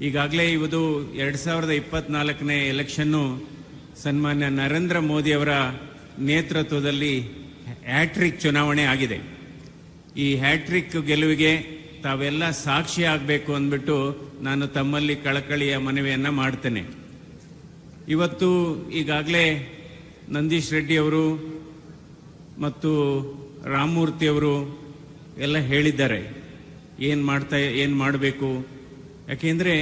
ಈಗಾಗಲೇ ಇವುದು ಎರಡು ಸಾವಿರದ ಇಪ್ಪತ್ನಾಲ್ಕನೇ ಎಲೆಕ್ಷನ್ನು ಸನ್ಮಾನ್ಯ ನರೇಂದ್ರ ಮೋದಿಯವರ ನೇತೃತ್ವದಲ್ಲಿ ಹ್ಯಾಟ್ರಿಕ್ ಚುನಾವಣೆ ಆಗಿದೆ. ಈ ಹ್ಯಾಟ್ರಿಕ್ ಗೆಲುವಿಗೆ ತಾವೆಲ್ಲ ಸಾಕ್ಷಿ ಆಗಬೇಕು ಅಂದ್ಬಿಟ್ಟು ನಾನು ತಮ್ಮಲ್ಲಿ ಕಳಕಳಿಯ ಮನವಿಯನ್ನು ಮಾಡ್ತೇನೆ. ಇವತ್ತು ಈಗಾಗಲೇ ನಂದೀಶ್ ರೆಡ್ಡಿಯವರು ಮತ್ತು ರಾಮಮೂರ್ತಿಯವರು ಎಲ್ಲ ಹೇಳಿದ್ದಾರೆ. ಏನು ಮಾಡ್ತಾ, ಏನು ಮಾಡಬೇಕು? ಯಾಕೆಂದರೆ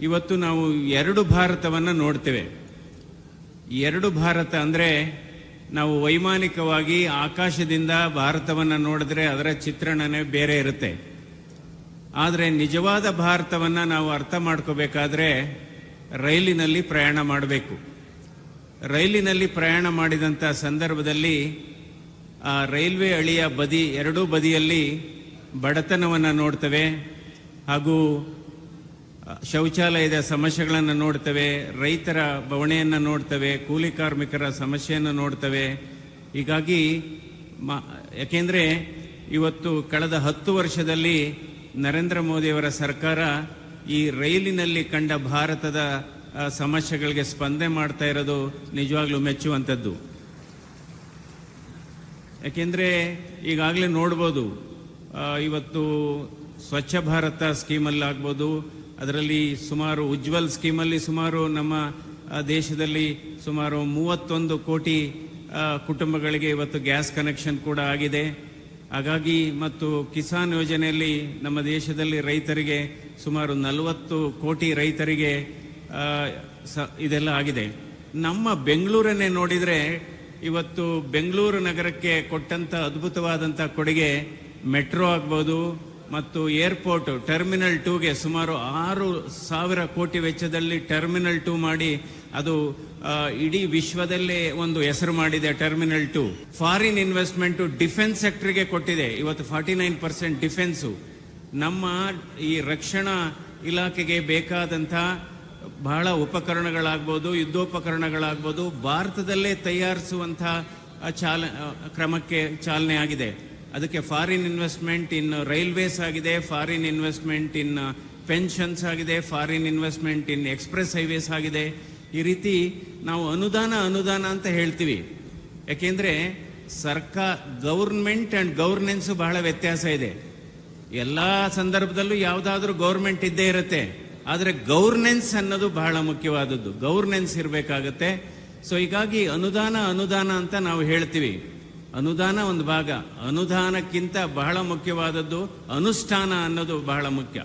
ಇವತ್ತು ನಾವು ಎರಡು ಭಾರತವನ್ನು ನೋಡ್ತೇವೆ. ಎರಡು ಭಾರತ ಅಂದರೆ ನಾವು ವೈಮಾನಿಕವಾಗಿ ಆಕಾಶದಿಂದ ಭಾರತವನ್ನು ನೋಡಿದ್ರೆ ಅದರ ಚಿತ್ರಣನೇ ಬೇರೆ ಇರುತ್ತೆ. ಆದರೆ ನಿಜವಾದ ಭಾರತವನ್ನು ನಾವು ಅರ್ಥ ಮಾಡ್ಕೋಬೇಕಾದ್ರೆ ರೈಲಿನಲ್ಲಿ ಪ್ರಯಾಣ ಮಾಡಬೇಕು. ರೈಲಿನಲ್ಲಿ ಪ್ರಯಾಣ ಮಾಡಿದಂಥ ಸಂದರ್ಭದಲ್ಲಿ ಆ ರೈಲ್ವೆ ಅಳಿಯ ಬದಿ, ಎರಡೂ ಬದಿಯಲ್ಲಿ ಬಡತನವನ್ನು ನೋಡ್ತೇವೆ. ಹಾಗೂ ಶೌಚಾಲಯದ ಸಮಸ್ಯೆಗಳನ್ನು ನೋಡ್ತೇವೆ, ರೈತರ ಬವಣೆಯನ್ನು ನೋಡ್ತೇವೆ, ಕೂಲಿ ಕಾರ್ಮಿಕರ ಸಮಸ್ಯೆಯನ್ನು ನೋಡ್ತೇವೆ. ಹೀಗಾಗಿ ಯಾಕೆಂದರೆ ಇವತ್ತು ಕಳೆದ ಹತ್ತು ವರ್ಷದಲ್ಲಿ ನರೇಂದ್ರ ಮೋದಿಯವರ ಸರ್ಕಾರ ಈ ರೈಲಿನಲ್ಲಿ ಕಂಡ ಭಾರತದ ಸಮಸ್ಯೆಗಳಿಗೆ ಸ್ಪಂದನೆ ಮಾಡ್ತಾ ಇರೋದು ನಿಜವಾಗ್ಲೂ ಮೆಚ್ಚುವಂಥದ್ದು. ಯಾಕೆಂದರೆ ಈಗಾಗಲೇ ನೋಡ್ಬೋದು ಇವತ್ತು ಸ್ವಚ್ಛ ಭಾರತ ಸ್ಕೀಮಲ್ಲಿ ಆಗ್ಬೋದು ಅದರಲ್ಲಿ ಸುಮಾರು ಉಜ್ವಲ್ ಸ್ಕೀಮಲ್ಲಿ ಸುಮಾರು ನಮ್ಮ ದೇಶದಲ್ಲಿ ಸುಮಾರು ಮೂವತ್ತೊಂದು ಕೋಟಿ ಕುಟುಂಬಗಳಿಗೆ ಇವತ್ತು ಗ್ಯಾಸ್ ಕನೆಕ್ಷನ್ ಕೂಡ ಆಗಿದೆ. ಹಾಗಾಗಿ ಮತ್ತು ಕಿಸಾನ್ ಯೋಜನೆಯಲ್ಲಿ ನಮ್ಮ ದೇಶದಲ್ಲಿ ರೈತರಿಗೆ ಸುಮಾರು ನಲವತ್ತು ಕೋಟಿ ರೈತರಿಗೆ ಇದೆಲ್ಲ ಆಗಿದೆ. ನಮ್ಮ ಬೆಂಗಳೂರನ್ನೇ ನೋಡಿದರೆ ಇವತ್ತು ಬೆಂಗಳೂರು ನಗರಕ್ಕೆ ಕೊಟ್ಟಂಥ ಅದ್ಭುತವಾದಂಥ ಕೊಡುಗೆ ಮೆಟ್ರೋ ಆಗ್ಬೋದು ಮತ್ತು ಏರ್ಪೋರ್ಟ್ ಟರ್ಮಿನಲ್ ಟೂಗೆ ಸುಮಾರು ಆರು ಸಾವಿರ ಕೋಟಿ ವೆಚ್ಚದಲ್ಲಿ ಟರ್ಮಿನಲ್ ಟೂ ಮಾಡಿ ಅದು ಇಡೀ ವಿಶ್ವದಲ್ಲೇ ಒಂದು ಹೆಸರು ಮಾಡಿದೆ terminal two. Foreign investment defence ಸೆಕ್ಟರ್ಗೆ ಕೊಟ್ಟಿದೆ. ಇವತ್ತು ಫಾರ್ಟಿ ನೈನ್ ಪರ್ಸೆಂಟ್ ಡಿಫೆನ್ಸು. ನಮ್ಮ ಈ ರಕ್ಷಣಾ ಇಲಾಖೆಗೆ ಬೇಕಾದಂಥ ಬಹಳ ಉಪಕರಣಗಳಾಗ್ಬೋದು, ಯುದ್ಧೋಪಕರಣಗಳಾಗ್ಬೋದು, ಭಾರತದಲ್ಲೇ ತಯಾರಿಸುವಂಥ ಚಾಲ ಕ್ರಮಕ್ಕೆ ಚಾಲನೆ ಆಗಿದೆ. ಅದಕ್ಕೆ ಫಾರಿನ್ ಇನ್ವೆಸ್ಟ್ಮೆಂಟ್ ಇನ್ ರೈಲ್ವೇಸ್ ಆಗಿದೆ ಫಾರಿನ್ ಇನ್ವೆಸ್ಟ್ಮೆಂಟ್ ಇನ್ ಪೆನ್ಷನ್ಸ್ ಆಗಿದೆ foreign investment in express highways ಆಗಿದೆ. ಈ ರೀತಿ ನಾವು ಅನುದಾನ ಅನುದಾನ ಅಂತ ಹೇಳ್ತೀವಿ. ಯಾಕೆಂದರೆ ಸರ್ಕಾರ ಗೌರ್ಮೆಂಟ್ ಆ್ಯಂಡ್ ಗೌರ್ನೆನ್ಸ್ ಬಹಳ ವ್ಯತ್ಯಾಸ ಇದೆ. ಎಲ್ಲ ಸಂದರ್ಭದಲ್ಲೂ ಯಾವುದಾದ್ರೂ ಗೌರ್ಮೆಂಟ್ ಇದ್ದೇ ಇರುತ್ತೆ. ಆದರೆ ಗೌರ್ನೆನ್ಸ್ ಅನ್ನೋದು ಬಹಳ ಮುಖ್ಯವಾದದ್ದು. ಗೌರ್ನೆನ್ಸ್ ಇರಬೇಕಾಗತ್ತೆ. ಸೊ ಹೀಗಾಗಿ ಅನುದಾನ ಅನುದಾನ ಅಂತ ನಾವು ಹೇಳ್ತೀವಿ. ಅನುದಾನ ಒಂದು ಭಾಗ. ಅನುದಾನಕ್ಕಿಂತ ಬಹಳ ಮುಖ್ಯವಾದದ್ದು ಅನುಷ್ಠಾನ ಅನ್ನೋದು ಬಹಳ ಮುಖ್ಯ.